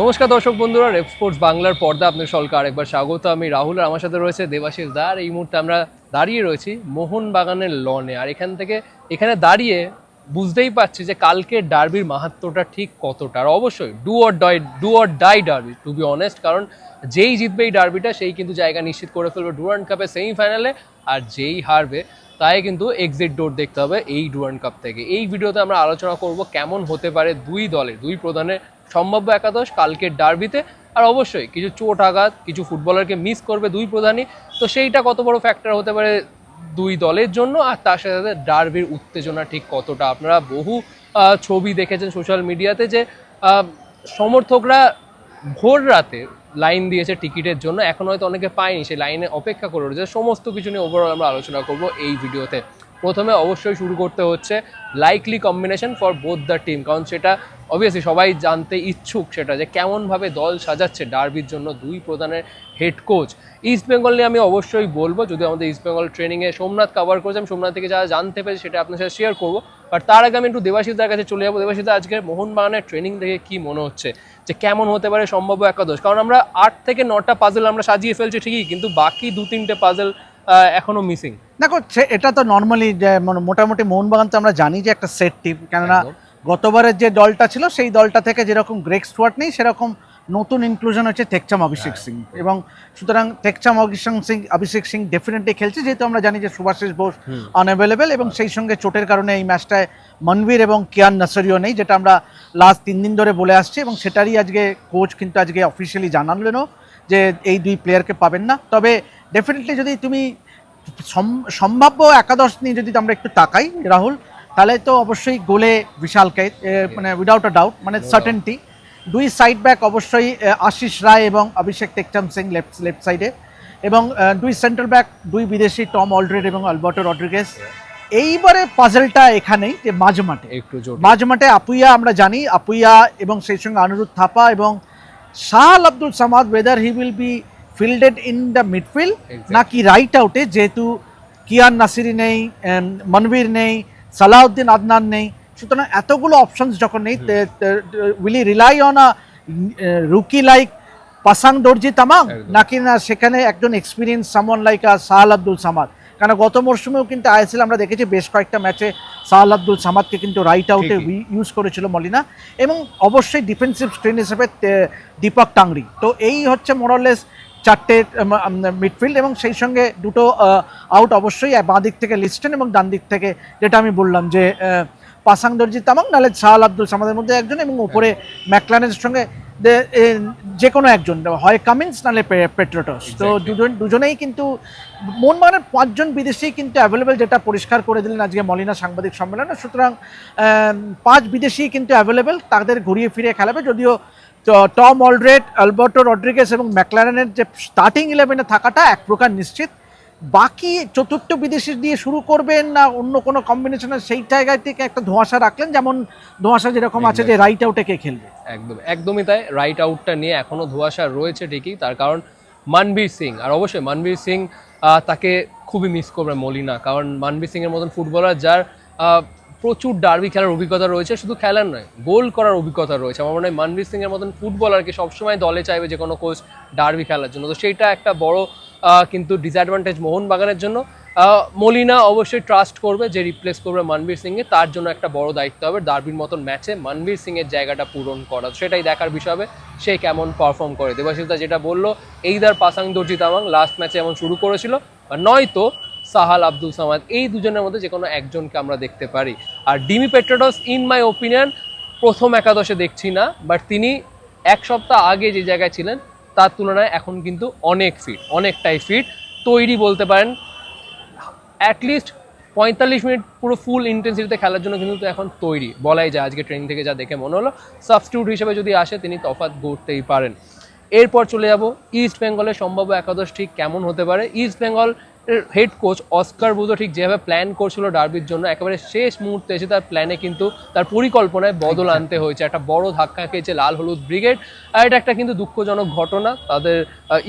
নমস্কার দর্শক বন্ধুরা রেপ স্পোর্টস বাংলার পর্দা আপনার সকলকে আরেকবার স্বাগত। আমি রাহুল আর আমার সাথে রয়েছে দেবাশিস দা আর এই মুহূর্তে আমরা দাঁড়িয়ে রয়েছি মোহন বাগানের লনে। আর এখান থেকে, এখানে দাঁড়িয়ে বুঝতেই পারছি যে কালকে ডার্বির মাহাত্ম্যটা ঠিক কতটা। আর অবশ্যই do or die do or die derby to be honest কারণ যেই জিতবে এই ডার্বিটা, সেই কিন্তু জায়গা নিশ্চিত করে ফেলবে ডুরান্ড কাপের সেমিফাইনালে, আর যেই হারবে, তাই কিন্তু এক্সিট ডোর দেখতে হবে এই ডুরান্ড কাপ থেকে। এই ভিডিওতে আমরা আলোচনা করব কেমন হতে পারে দুই দলে, দুই প্রধানের সম্ভাব্য একাদশ কালকের ডার্বিতে। আর অবশ্যই কিছু চোট আঘাত, কিছু ফুটবলারকে মিস করবে দুই প্রধানই। তো সেইটা কত বড় ফ্যাক্টর হতে পারে দুই দলের জন্য? আর তার সাথে সাথে ডার্বির উত্তেজনা ঠিক কতটা? আপনারা বহু ছবি দেখেছেন সোশ্যাল মিডিয়াতে যে সমর্থকরা ভোর রাতে লাইন দিয়েছে টিকিটের জন্য। এখন হয়তো অনেকে পায়নি, সেই লাইনে অপেক্ষা করে রয়েছে। সমস্ত কিছু নিয়ে ওভারঅল আমরা আলোচনা করব এই ভিডিওতে প্রথমে অবশ্যই শুরু করতে হচ্ছে likely combination for both the team কারণ সেটা অবভিয়াসলি সবাই জানতে ইচ্ছুক সেটা যে কেমনভাবে দল সাজাচ্ছে ডার্বির জন্য দুই প্রধানের হেড কোচ ইস্ট বেঙ্গল নিয়ে আমি অবশ্যই বলব, যদি আমাদের ইস্ট বেঙ্গল ট্রেনিংয়ে সোমনাথ কভার করেছে আমি সোমনাথ থেকে যারা জানতে পেরেছি সেটা আপনার সাথে শেয়ার করব। বাট তার আগে আমি একটু দেবাশিসদার কাছে চলে যাব। দেবাশিসদা, আজকে মোহনবাগানের ট্রেনিং দেখে কি মনে হচ্ছে? যে কেমন হতে পারে সম্ভাব্য একাদশ? কারণ আমরা আট থেকে নটা পাজেল আমরা সাজিয়ে ফেলছি ঠিকই, কিন্তু বাকি দু তিনটে পাজেল এখনও মিসিং দেখো সে- এটা তো নর্মালি যে মানে মোটামুটি মোহনবাগান তো আমরা জানি যে একটা সেট টিম কেননা গতবারের যে দলটা ছিল সেই দলটা থেকে যেরকম গ্রেক স্টুয়ার্ট নেই সেরকম নতুন ইনক্লুশন হচ্ছে টেকচাম অভিষেক সিং এবং সুতরাং টেকচাম অভিষেক সিং অভিষেক সিং ডেফিনেটলি খেলছে যেহেতু আমরা জানি যে সুভাষিস বোস আনঅ্যাভেলেবেল এবং সেই সঙ্গে চোটের কারণে এই ম্যাচটায় মনবীর এবং কিয়ান নাসারিও নেই যেটা আমরা লাস্ট তিন দিন ধরে বলে আসছি এবং সেটারই আজকে কোচ কিন্তু আজকে অফিসিয়ালি জানালেনও যে এই দুই প্লেয়ারকে পাবেন না। তবে ডেফিনেটলি যদি তুমি সম- সম্ভাব্য একাদশ নিয়ে যদি আমরা একটু তাকাই রাহুল তাহলে তো অবশ্যই গোলে বিশাল মানে উইদাউট আ ডাউট মানে সার্টেনটি দুই সাইড ব্যাক অবশ্যই আশিস রায় এবং অভিষেক টেকচাম সিং লেফট লেফট সাইডে এবং দুই সেন্টার ব্যাক দুই বিদেশি টম অলড্রেড এবং আলবার্টো রড্রিগেস এইবারে পাজেলটা এখানেই যে মাঝমাঠে একটু জোর। মাঝমাঠে আপুইয়া আমরা জানি আপুইয়া এবং সেই সঙ্গে আনুরুদ্ধ থাপা এবং Sahal Abdul Samad whether he will be fielded in the midfield. নাকি রাইট আউটে যেহেতু কিয়ান নাসিরি নেই মনবীর নেই সালাউদ্দিন আদনান নেই সুতরাং এতগুলো অপশনস যখন নেই will rely on a rookie like Pasang Dorji Tamang নাকি না সেখানে একজন experience someone like a Sahal Abdul Samad? কেন গত মরশুমেও কিন্তু আইএসএল আমরা দেখেছি বেশ কয়েকটা ম্যাচে সাহাল আব্দুল সামাদকে কিন্তু রাইট আউটে। ইউজ করেছিল মলিনা। এবং অবশ্যই ডিফেন্সিভ স্ক্রিন হিসেবে দীপক টাংরি। তো এই হচ্ছে মোরলেস চারটে মিডফিল্ড এবং সেই সঙ্গে দুটো আউট অবশ্যই বাঁ দিক থেকে লিস্টেন এবং ডান দিক থেকে যেটা আমি বললাম যে পাসাং দর্জি তামাং নাহলে শাহাল আব্দুল সামাদের মধ্যে একজন এবং উপরে ম্যাকলানের সঙ্গে যে কোনো একজন হয় কামিন্স নাহলে পেট্রোটস তো দুজন দুজনেই কিন্তু মন মানে পাঁচজন বিদেশি কিন্তু অ্যাভেলেবেল যেটা পরিষ্কার করে দিলেন আজকে মলিনা সাংবাদিক সম্মেলনে। সুতরাং পাঁচ বিদেশি কিন্তু অ্যাভেলেবেল তাদের ঘুরিয়ে ফিরিয়ে খেলাবে। যদিও টম অলড্রেড আলবার্টো রড্রিগেস এবং ম্যাকলারেনের যে স্টার্টিং ইলেভেনে থাকাটা এক প্রকার নিশ্চিত। বাকি চতুর্থ বিদেশি দিয়ে শুরু করবেন না অন্য কোনো কম্বিনেশনের সেই জায়গায় থেকে একটা ধোঁয়াশা রাখলেন যেমন ধোঁয়াশা যেরকম আছে যে রাইট আউটে কে খেলবে? একদম একদমই তাই। রাইট আউটটা নিয়ে এখনও ধোঁয়াশা রয়েছে ঠিকই তার কারণ মানবীর সিং। আর অবশ্যই মানবীর সিং তাকে খুবই মিস করবে মলিনা কারণ মানবীর সিংয়ের মতন ফুটবলার যার প্রচুর ডার্বি খেলার অভিজ্ঞতা রয়েছে শুধু খেলার নয় গোল করার অভিজ্ঞতা রয়েছে। আমার মনে হয় মানবীর সিংয়ের এর মতন ফুটবলারকে সবসময় দলে চাইবে যে কোনো কোচ ডার্বি খেলার জন্য। তো সেইটা একটা বড় কিন্তু ডিসঅ্যাডভান্টেজ মোহনবাগানের জন্য। মলিনা অবশ্যই ট্রাস্ট করবে যে রিপ্লেস করবে মানবীর সিংয়ে তার জন্য একটা বড় দায়িত্ব হবে ডার্বির মতন ম্যাচে মানবীর সিংয়ের জায়গাটা পূরণ করা সেটাই দেখার বিষয় হবে সে কেমন পারফর্ম করে। দেবাশিসদা যেটা বলল, এইদার পাসাং দর্জি তামাং লাস্ট ম্যাচে এমন শুরু করেছিল। নয়তো সাহাল আব্দুল সামাদ। এই দুজনের মধ্যে যে কোনো একজনকে আমরা দেখতে পারি। আর ডিমি পেট্রোডস ইন মাই ওপিনিয়ন প্রথম একাদশে দেখছি না। বাট তিনি এক সপ্তাহ আগে যে জায়গায় ছিলেন তার তুলনায় এখন কিন্তু অনেক ফিট অনেকটাই ফিট তৈরি বলতে পারেন অ্যাটলিস্ট পঁয়তাল্লিশ মিনিট পুরো ফুল ইন্টেন্সিটিতে খেলার জন্য কিন্তু এখন তৈরি। বলাই যায় আজকে ট্রেনিং থেকে যা দেখে মনে হলো। সাবস্টিউট হিসেবে যদি আসে, তিনি তফাৎ গড়তেই পারেন। এরপর চলে যাব ইস্ট বেঙ্গলের সম্ভাব্য একাদশ ঠিক কেমন হতে পারে? East Bengal head coach Oscar Bruzon ঠিক যেভাবে প্ল্যান করছিল ডার্বির জন্য একেবারে শেষ মুহূর্তে এসে তার প্ল্যানে কিন্তু তার পরিকল্পনায় বদল আনতে হয়েছে। একটা বড় ধাক্কা খেয়েছে লাল হলুদ ব্রিগেড। আর এটা একটা কিন্তু দুঃখজনক ঘটনা। তাদের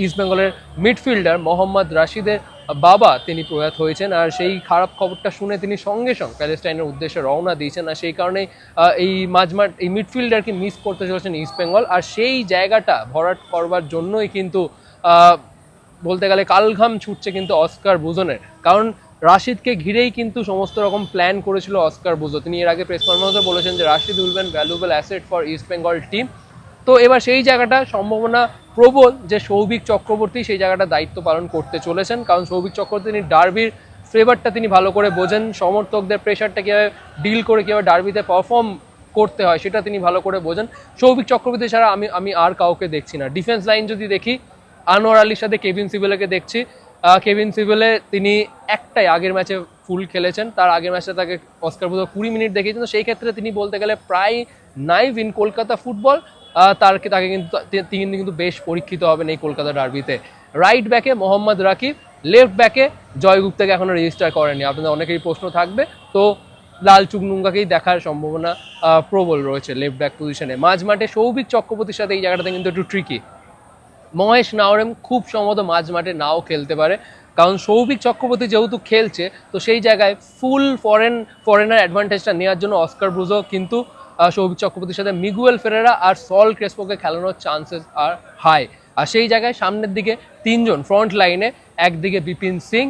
ইস্ট বেঙ্গলের মিডফিল্ডার মোহাম্মদ রাশিদের বাবা তিনি প্রয়াত হয়েছেন আর সেই খারাপ খবরটা শুনে তিনি সঙ্গে সঙ্গে প্যালেস্টাইনের উদ্দেশ্যে রওনা দিয়েছেন। আর সেই কারণে এই মাঝমাঠ, এই মিডফিল্ডারকে মিস করতে চলেছেন ইস্ট বেঙ্গল আর সেই জায়গাটা ভরাট করবার জন্যই কিন্তু বলতে গেলে কালঘাম ছুটছে কিন্তু অস্কার বুজনের। কারণ রাশিদকে ঘিরেই কিন্তু সমস্ত রকম প্ল্যান করেছিল অস্কার বুজো। তিনি এর আগে প্রেস কনফারেন্সে বলেছেন যে Rashid will be an valuable asset for East Bengal team তো এবার সেই জায়গাটা সম্ভাবনা প্রবল যে সৌভিক চক্রবর্তী সেই জায়গাটা দায়িত্ব পালন করতে চলেছেন। কারণ সৌভিক চক্রবর্তী, তিনি ডার্বির ফ্লেভারটা তিনি ভালো করে বোঝেন। সমর্থকদের প্রেশারটা কীভাবে ডিল করে কীভাবে ডার্বিতে পারফর্ম করতে হয় সেটা তিনি ভালো করে বোঝেন। সৌভিক চক্রবর্তী ছাড়া আমি আমি আর কাউকে দেখছি না। ডিফেন্স লাইন যদি দেখি, আনোয়ার আলীর সাথে কেভিন সিভিলকে দেখছি। কেভিন সিভিলে তিনি একটাই আগের ম্যাচে ফুল খেলেছেন। তার আগের ম্যাচে তাকে অস্কার বোধ কুড়ি মিনিট দেখিয়েছেন। তো সেই ক্ষেত্রে তিনি বলতে গেলে প্রায় নাইভ ইন কলকাতা ফুটবল তার তাকে কিন্তু তিনি কিন্তু বেশ পরীক্ষিত হবেন এই কলকাতা ডার্বিতে। রাইট ব্যাকে মোহাম্মদ রাকিব লেফট ব্যাকে জয় গুপ্তাকে এখনও রেজিস্টার করেনি। আপনাদের অনেকেরই প্রশ্ন থাকবে। তো লাল চুকনুঙ্গাকেই দেখার সম্ভাবনা প্রবল রয়েছে লেফট ব্যাক পজিশনে মাঝ মাঠে সৌভিক চক্রবর্তীর সাথে এই জায়গাটাতে কিন্তু একটু ট্রিকি মহেশ নাওরেম খুব সম্ভবত মাঝ মাঠে নাও খেলতে পারে। কারণ সৌভিক চক্রবর্তী যেহেতু খেলছে, তো সেই জায়গায় ফুল ফরেন ফরেনার অ্যাডভান্টেজটা নেওয়ার জন্য অস্কার ব্রুজো কিন্তু সৌভিক চক্রবর্তীর সাথে মিগুয়েল ফেরেরা আর সল ক্রেসপোকে খেলানোর চান্সেস আর হাই আর সেই জায়গায় সামনের দিকে তিনজন ফ্রন্ট লাইনে একদিকে বিপিন সিং,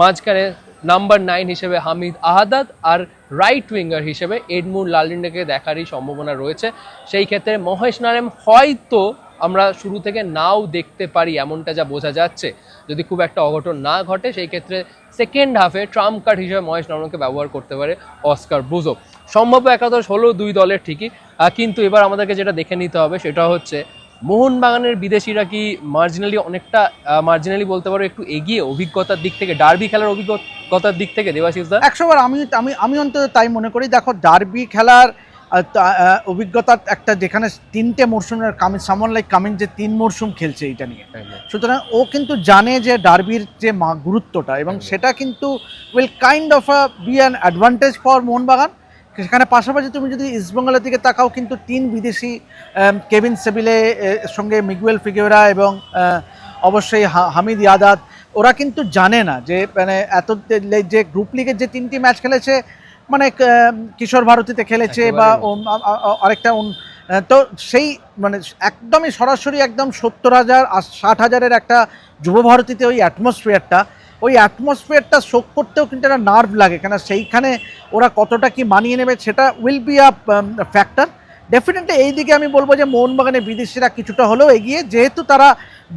মাঝখানে নাম্বার নাইন হিসেবে হামিদ আহাদাদ আর রাইট উইঙ্গার হিসেবে এডমুন লালিন্ডাকে দেখারই সম্ভাবনা রয়েছে। সেই ক্ষেত্রে মহেশ নারেম হয়তো আমরা শুরু থেকে নাও দেখতে পারি এমনটা যা বোঝা যাচ্ছে। যদি খুব একটা অঘটন না ঘটে, সেই ক্ষেত্রে সেকেন্ড হাফে ট্রাম্প কার্ড হিসেবে মহেশ নারায়ণকে ব্যবহার করতে পারে অস্কার ব্রুজো সম্ভাব্য একাদশ হলো দুই দলের ঠিকই। কিন্তু এবার আমাদেরকে যেটা দেখে নিতে হবে সেটা হচ্ছে মোহনবাগানের বিদেশিরা কি মার্জিনালি অনেকটা মার্জিনালি বলতে পারো একটু এগিয়ে অভিজ্ঞতার দিক থেকে ডার্বি খেলার অভিজ্ঞতার দিক থেকে দেবাশিস দা? একশোবার আমি আমি আমি অন্তত তাই মনে করি দেখো ডার্বি খেলার আহ, তা- আহ, অভিজ্ঞতার একটা যেখানে তিনটে মরশুমের কামিন সামন লাইক কামিন যে তিন মরশুম খেলছে এটা নিয়ে। সুতরাং ও কিন্তু জানে যে ডার্বির যে মা গুরুত্বটা এবং সেটা কিন্তু will kind of a be an advantage for Mohun Bagan. সেখানে পাশাপাশি তুমি যদি ইস্টবেঙ্গলের দিকে তাকাও কিন্তু তিন বিদেশি কেভিন সেবিলে সঙ্গে মিগুয়েল ফিগেরা এবং অবশ্যই হামিদ ইয়াদাদ ওরা কিন্তু জানে না যে মানে এত যে- গ্রুপ লিগের যে তিনটি ম্যাচ খেলেছে মানে কিশোর ভারতীতে খেলেছে বা আরেকটা তো সেই মানে একদমই সরাসরি একদম সত্তর হাজার আর ষাট হাজারের একটা যুব ভারতীতে ওই অ্যাটমসফিয়ারটা ওই অ্যাটমসফিয়ারটা শোক করতেও কিন্তু একটা নার্ভ লাগে, কেন সেইখানে ওরা কতটা কি মানিয়ে নেবে সেটা will be a factor definitely এই দিকে আমি বলব যে মোহনবাগানের বিদেশিরা কিছুটা হলেও এগিয়ে, যেহেতু তারা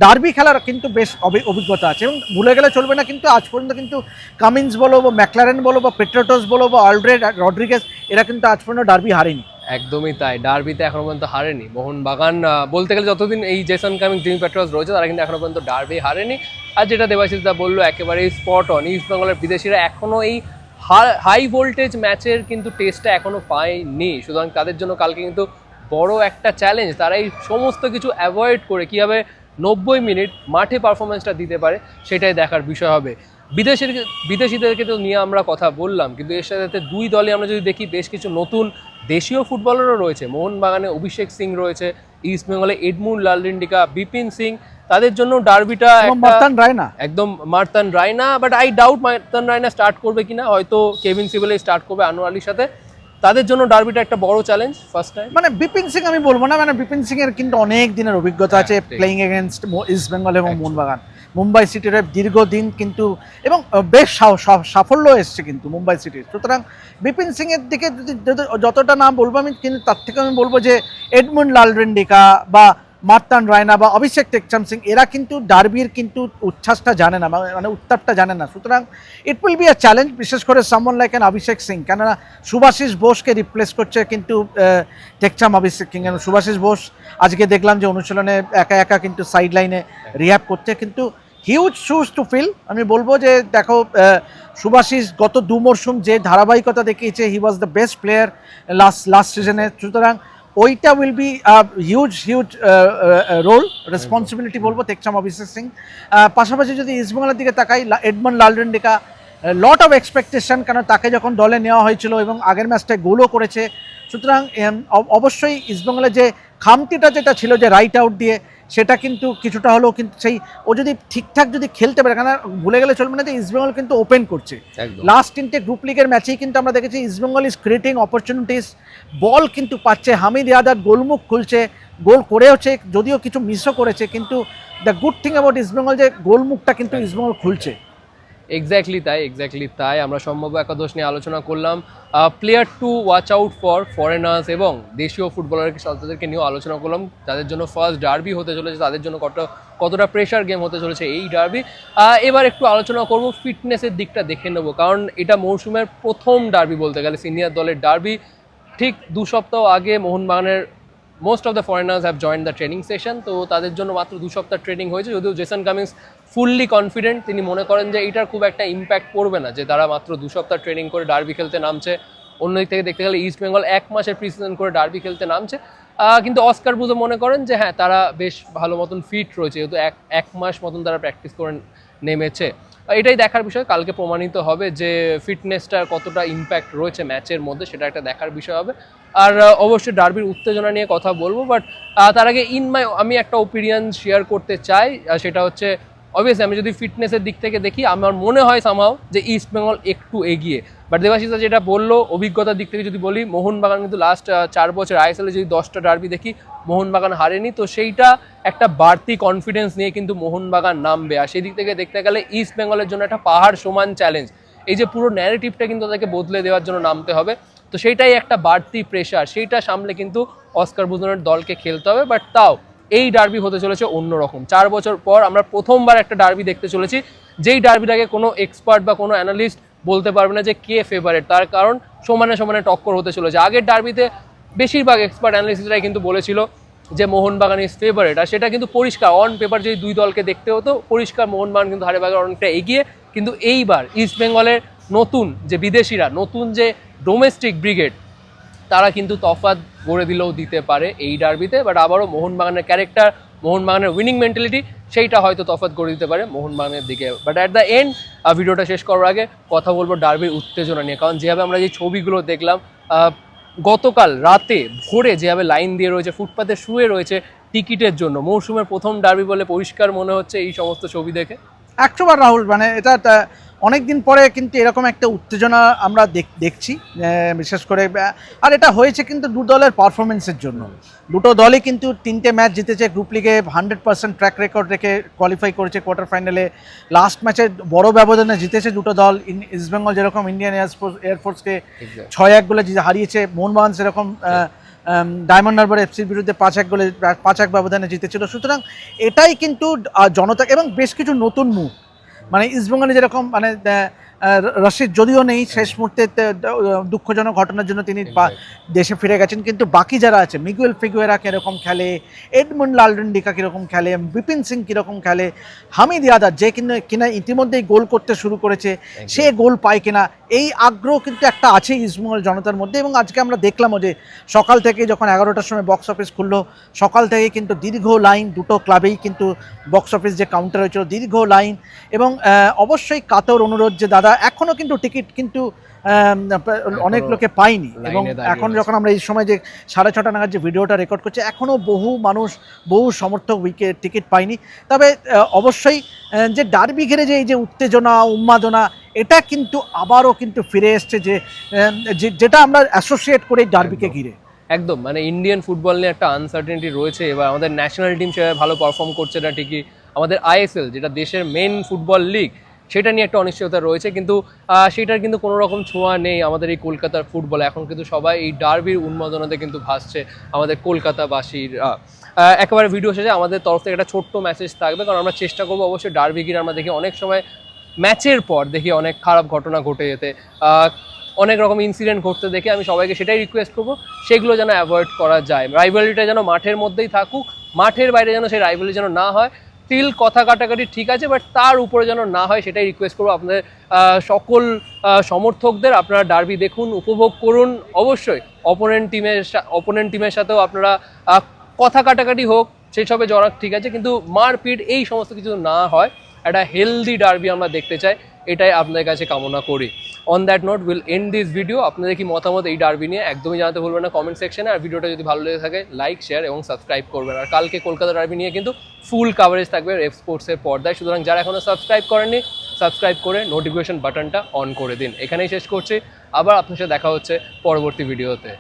ডার্বি খেলার কিন্তু বেশ অভি- অভিজ্ঞতা আছে এবং ভুলে গেলে চলবে না, কিন্তু আজ পর্যন্ত কিন্তু কামিন্স বলো বা ম্যাকলারেন বলো বা পেট্রোটোস বলো বা অলরেড রড্রিগেস এরা কিন্তু আজ পর্যন্ত ডার্বি হারেনি। একদমই তাই। ডার্বিতে এখনও পর্যন্ত হারেনি। মোহনবাগান বলতে গেলে যতদিন এই জেসন কামিং, জিমি পেট্রোস রয়েছে, তারা কিন্তু এখনও পর্যন্ত ডার্বি হারেনি। আর যেটা দেবাশিস দা বলল, একেবারেই স্পট অন ইস্ট বেঙ্গলের বিদেশিরা এখনও এই হাই ভোল্টেজ ম্যাচের কিন্তু টেস্টটা এখনও পায়নি। সুতরাং তাদের জন্য কালকে কিন্তু বড় একটা চ্যালেঞ্জ তারা এই সমস্ত কিছু অ্যাভয়েড করে কীভাবে নব্বই মিনিট মাঠে পারফরমেন্সটা দিতে পারে, সেটাই দেখার বিষয় হবে। বিদেশের, বিদেশিদেরকে তো নিয়ে আমরা কথা বললাম, কিন্তু এর সাথে দুই দলে আমরা যদি দেখি, বেশ কিছু নতুন দেশীয় ফুটবলারও রয়েছে। মোহনবাগানে অভিষেক সিং রয়েছে ইস্ট বেঙ্গলে এডমুন লালরিন্ডিকা বিপিন সিং তাদের জন্য ডার্বিটা মার্তান রায়না। একদম Martand Raina but I doubt Martand Raina start করবে কিনা। হয়তো কেভিন সিবেলে স্টার্ট করবে আনোয়ার আলীর সাথে। তাদের জন্য ডার্বিটা একটা বড় চ্যালেঞ্জ ফার্স্ট টাইম মানে বিপিন সিং আমি বলব না মানে বিপিন সিং এর কিন্তু অনেক দিনের অভিজ্ঞতা আছে প্লেইং এগেনস্ট ইস্ট বেঙ্গল এবং. মোহনবাগান মুম্বাই সিটির দীর্ঘদিন কিন্তু এবং বেশ সাফল্য এসছে কিন্তু মুম্বাই সিটির সুতরাং বিপিন সিং এর দিকে যদি যতটা নাম বলব আমি কিন্তু তার থেকে আমি বলব যে এডমন্ড লালরেন্ডিকা বা মার্তান রায়না বা অভিষেক টেকচাম সিং, এরা কিন্তু ডার্বির কিন্তু উচ্ছ্বাসটা জানে না, মানে- মানে উত্তাপটা জানে না। সুতরাং it will be a challenge বিশেষ করে সামন লাইক অ্যান অভিষেক সিং। কেননা সুভাষিস বোসকে রিপ্লেস করছে কিন্তু টেকচাম অভিষেক সিং। সুভাষিস বোস, আজকে দেখলাম যে অনুশীলনে একা একা কিন্তু সাইড লাইনে রিহ্যাব করছে। কিন্তু হিউজ শুজ টু ফিল আমি বলব যে দেখো সুভাষিস গত দু মরশুম যে ধারাবাহিকতা দেখিয়েছে he was the best player last last সিজনে সুতরাং ওইটা will be huge huge role responsibility বলব তেকচাম অভিষেক সিং পাশাপাশি যদি ইস্টবেঙ্গলের দিকে তাকাই লা- Edmund Lalrindika lot of expectation কেন তাকে যখন দলে নেওয়া হয়েছিল এবং আগের ম্যাচটায় গোলও করেছে। সুতরাং অবশ্যই ইস্টবেঙ্গলের যে খামতিটা যেটা ছিল যে রাইট আউট দিয়ে সেটা কিন্তু কিছুটা হলেও কিন্তু সেই ও যদি ঠিকঠাক যদি খেলতে পারে কেন ভুলে গেলে চলবে না যে ইস্টবেঙ্গল কিন্তু ওপেন করছে। লাস্ট তিনটে গ্রুপ লিগের ম্যাচেই কিন্তু আমরা দেখেছি East Bengal is creating opportunities ball কিন্তু পাচ্ছে হামিদ ইয়াদার গোলমুখ খুলছে গোল করেওছে যদিও কিছু মিসও করেছে কিন্তু the good thing about East Bengal যে গোলমুখটা কিন্তু ইস্টবেঙ্গল খুলছে। এক্স্যাক্টলি তাই এক্স্যাক্টলি তাই। আমরা সম্ভাব্য একাদশ নিয়ে আলোচনা করলাম। Player to watch out for foreigners এবং দেশীয় ফুটবলারকে তাদেরকে নিয়েও আলোচনা করলাম। যাদের জন্য ফার্স্ট ডার্বি হতে চলেছে, তাদের জন্য কত কতটা প্রেশার গেম হতে চলেছে এই ডার্বি এবার একটু আলোচনা করব ফিটনেসের দিকটা দেখে নেব। কারণ এটা মৌসুমের প্রথম ডার্বি বলতে গেলে, সিনিয়র দলের ডার্বি ঠিক দু সপ্তাহ আগে মোহনবাগানের most of the foreigners have join the training session তো তাদের জন্য মাত্র দু সপ্তাহ ট্রেনিং হয়েছে। যদিও জেসন কামিংস ফুললি কনফিডেন্ট তিনি মনে করেন যে এইটার খুব একটা ইম্প্যাক্ট পড়বে না, যে তারা মাত্র দু সপ্তাহ ট্রেনিং করে ডার্বি খেলতে নামছে, অন্যদিক থেকে দেখতে গেলে ইস্ট বেঙ্গল এক মাসের প্রিসিজন করে ডার্বি খেলতে নামছে। কিন্তু অস্কার বুঝো মনে করেন যে হ্যাঁ তারা বেশ ভালো মতন ফিট রয়েছে, যেহেতু এক এক মাস মতন তারা প্র্যাকটিস করে নেমেছে। এটাই দেখার বিষয়, কালকে প্রমাণিত হবে যে ফিটনেসটার কতটা ইম্প্যাক্ট রয়েছে ম্যাচের মধ্যে, সেটা একটা দেখার বিষয় হবে। আর অবশ্যই ডার্বির উত্তেজনা নিয়ে কথা বলব বাট তার আগে ইন মাই আমি একটা ওপিনিয়ন শেয়ার করতে চাই সেটা হচ্ছে অবভিয়াসলি আমি যদি ফিটনেসের দিক থেকে দেখি, আমার মনে হয় সামাও যে ইস্ট বেঙ্গল একটু এগিয়ে। বাট দেবাশিসা যেটা বলল, অভিজ্ঞতার দিক থেকে যদি বলি, মোহনবাগান কিন্তু লাস্ট চার বছর আইএসএলে যদি দশটা ডার্বি দেখি, মোহনবাগান হারেনি। তো সেইটা একটা বাড়তি কনফিডেন্স নিয়ে কিন্তু মোহনবাগান নামবে। আর সেই দিক থেকে দেখতে গেলে ইস্ট বেঙ্গলের জন্য একটা পাহাড় সমান চ্যালেঞ্জ এই যে পুরো ন্যারেটিভটা কিন্তু তাদেরকে বদলে দেওয়ার জন্য নামতে হবে। তো সেইটাই একটা বাড়তি প্রেশার সেইটা সামলে কিন্তু অস্কার বুজনের দলকে খেলতে হবে। বাট তাও এই ডার্বি হতে চলেছে অন্যরকম চার বছর পর আমরা প্রথমবার একটা ডার্বি দেখতে চলেছি, যেই ডার্বিটাকে কোনো এক্সপার্ট বা কোনো অ্যানালিস্ট বলতে পারবে না যে কে ফেভারেট তার কারণ সমানে সমানে টক্কর হতে চলেছে। আগের ডার্বিতে বেশিরভাগ এক্সপার্ট অ্যানালিস্টরাই কিন্তু বলেছিল যে মোহনবাগান ইজ ফেভারেট আর সেটা কিন্তু পরিষ্কার। অন পেপার যদি দুই দলকে দেখতে হতো, পরিষ্কার মোহনবাগান কিন্তু হারে বাগের অনেকটা এগিয়ে, কিন্তু এইবার ইস্ট বেঙ্গলের নতুন যে বিদেশিরা, নতুন যে ডোমেস্টিক ব্রিগেড তারা কিন্তু তফাৎ গড়ে দিলেও দিতে পারে এই ডার্বিতে বাট আবারও মোহনবাগানের ক্যারেক্টার মোহনবাগানের উইনিং মেন্টালিটি সেইটা হয়তো তফাৎ গড়ে দিতে পারে মোহনবাগানের দিকে। বাট অ্যাট দ্য এন্ড ভিডিওটা শেষ করার আগে কথা বলব ডার্বির উত্তেজনা নিয়ে, কারণ যেভাবে আমরা যে ছবিগুলো দেখলাম গতকাল রাতে ভোরে যেভাবে লাইন দিয়ে রয়েছে, ফুটপাতে শুয়ে রয়েছে টিকিটের জন্য, মৌসুমের প্রথম ডার্বি বলে পরিষ্কার মনে হচ্ছে এই সমস্ত ছবি দেখে। একশোবার রাহুল মানে এটা অনেক দিন পরে কিন্তু এরকম একটা উত্তেজনা আমরা দেখ- দেখছি বিশেষ করে আর এটা হয়েছে কিন্তু দু দলের পারফরমেন্সের জন্য। দুটো দলই কিন্তু তিনটে ম্যাচ জিতেছে গ্রুপ লিগে হান্ড্রেড পার্সেন্ট ট্র্যাক রেকর্ড রেখে কোয়ালিফাই করেছে কোয়ার্টার ফাইনালে লাস্ট ম্যাচে বড় ব্যবধানে জিতেছে দুটো দল ইন- ইস্টবেঙ্গল যেরকম ইন্ডিয়ান এয়ারফোর্স এয়ারফোর্সকে ছয় এক গোলে হারিয়েছে মোহনবাগান সেরকম ডায়মন্ড হারবার এফসির বিরুদ্ধে পাঁচ এক গোলে, পাঁচ এক ব্যবধানে জিতেছিল। সুতরাং এটাই কিন্তু জনতা এবং বেশ কিছু নতুন মুখ মানে ইস্টবেঙ্গলে যেরকম মানে রশিদ যদিও নেই শেষ মুহূর্তে দুঃখজনক ঘটনার জন্য তিনি দেশে ফিরে গেছেন কিন্তু বাকি যারা আছে মিগুয়েল ফিগুয়েরা কীরকম খেলে এডমন্ড লালডেন্ডিকা কীরকম খেলে বিপিন সিং কীরকম খেলে হামিদ ইয়াদার যে কিনা কিনা ইতিমধ্যেই গোল করতে শুরু করেছে সে গোল পায় কিনা এই আগ্রহ কিন্তু একটা আছে ইস্টবেঙ্গল জনতার মধ্যে এবং আজকে আমরা দেখলামও যে সকাল থেকে যখন এগারোটার সময় বক্স অফিস খুললো সকাল থেকে কিন্তু দীর্ঘ লাইন দুটো ক্লাবেই কিন্তু বক্স অফিস যে কাউন্টার হয়েছিল দীর্ঘ লাইন এবং অবশ্যই কাতর অনুরোধ যে দাদা এখনও কিন্তু টিকিট কিন্তু অনেক লোকে পায়নি লাইনে এবং এখন যখন আমরা এই সময় যে সাড়ে ছটা নাগাদ যে ভিডিওটা রেকর্ড করছি এখনও বহু মানুষ বহু সমর্থক উইকেট টিকিট পায়নি। তবে অবশ্যই যে ডার্বি ঘিরে যে এই যে উত্তেজনা উন্মাদনা এটা কিন্তু আবারও কিন্তু ফিরে এসছে যে যেটা আমরা অ্যাসোসিয়েট করি ডার্বিকে ঘিরে। একদম মানে ইন্ডিয়ান ফুটবল নিয়ে একটা আনসার্টেনিটি রয়েছে এবার আমাদের ন্যাশনাল টিম সেভাবে ভালো পারফর্ম করছে না ঠিকই। আমাদের আইএসএল যেটা দেশের মেন ফুটবল লিগ সেটা নিয়ে একটা অনিশ্চয়তা রয়েছে, কিন্তু সেটার কিন্তু কোনো রকম ছোঁয়া নেই আমাদের এই কলকাতার ফুটবল এখন কিন্তু সবাই এই ডার্বির উন্মাদনাতে কিন্তু ভাসছে আমাদের কলকাতাবাসীর একেবারে ভিডিও শেষে আমাদের তরফ থেকে একটা ছোট্ট মেসেজ থাকবে, কারণ আমরা চেষ্টা করব অবশ্যই ডার্বি গিয়ে আমরা দেখি অনেক সময় ম্যাচের পর দেখি অনেক খারাপ ঘটনা ঘটে যেতে। অনেক রকম ইনসিডেন্ট ঘটতে দেখে আমি সবাইকে সেটাই রিকোয়েস্ট করব, সেগুলো যেন অ্যাভয়েড করা যায়। রাইভালিটা যেন মাঠের মধ্যেই থাকুক, মাঠের বাইরে যেন সেই রাইভালি যেন না হয়। স্টিল কথা কাটাকাটি ঠিক আছে বাট তার উপরে যেন না হয় সেটাই রিকোয়েস্ট করব আপনাদের সকল সমর্থকদের। আপনারা ডার্বি দেখুন, উপভোগ করুন। অবশ্যই অপোনেন্ট টিমের অপোনেন্ট টিমের সাথেও আপনারা কথা কাটাকাটি হোক, সেই সবে জড়া ঠিক আছে। কিন্তু মারপিট এই সমস্ত কিছু না হয়। একটা হেলদি ডার্বি আমরা দেখতে চাই, এটাই আপনাদের কাছে কামনা করি। On that note will end this video আপনাদের কি মতামত এই ডার্বি নিয়ে একদমই জানাতে ভুলবেন না কমেন্ট সেকশনে আর ভিডিওটা যদি ভালো লেগে থাকে লাইক শেয়ার এবং সাবস্ক্রাইব করবেন। আর কালকে কলকাতা ডার্বি নিয়ে কিন্তু ফুল কাভারেজ থাকবে রেফ স্পোর্টসের পর্দায়। সুতরাং যারা এখনও সাবস্ক্রাইব করেননি সাবস্ক্রাইব করে নোটিফিকেশন বাটনটা অন করে দিন। এখানেই শেষ করছি। আবার আপনার সাথে দেখা হচ্ছে পরবর্তী ভিডিওতে